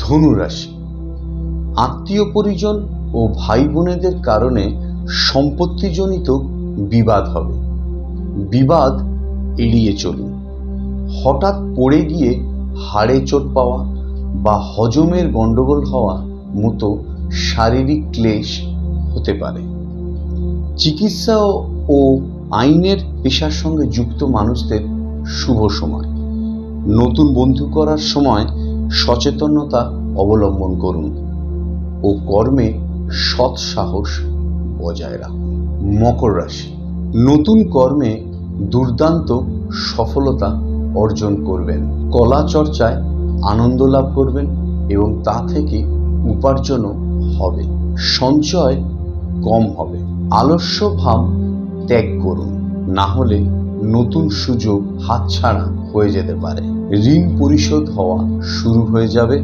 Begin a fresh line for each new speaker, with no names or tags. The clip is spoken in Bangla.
ধনুরাশি। আত্মীয় পরিজন ও ভাই বোনেদের কারণে সম্পত্তিজনিত বিবাদ হবে। বিবাদ এড়িয়ে চলুন। হঠাৎ পড়ে গিয়ে হাড়ে চোট পাওয়া বা হজমের গণ্ডগোল হওয়া মতো শারীরিক ক্লেশ হতে পারে। চিকিৎসা ও- ও আইনের পেশার সঙ্গে যুক্ত মানুষদের শুভ সময়। নতুন বন্ধু করার সময় সচেতনতা অবলম্বন করুন ও কর্মে সৎ সাহস বজায় রাখুন। মকর রাশি। নতুন কর্মে দুর্দান্ত সফলতা অর্জন করবেন। কলা চর্চায় আনন্দ লাভ করবেন এবং তা থেকে উপার্জনও হবে। সঞ্চয় কম হবে। আলস্য ভাব ত্যাগ করুন। না হলে নতুন সুযোগ হাতছাড়া হয়ে যেতে পারে। ঋণ পরিশোধ হওয়া শুরু হয়ে যাবে।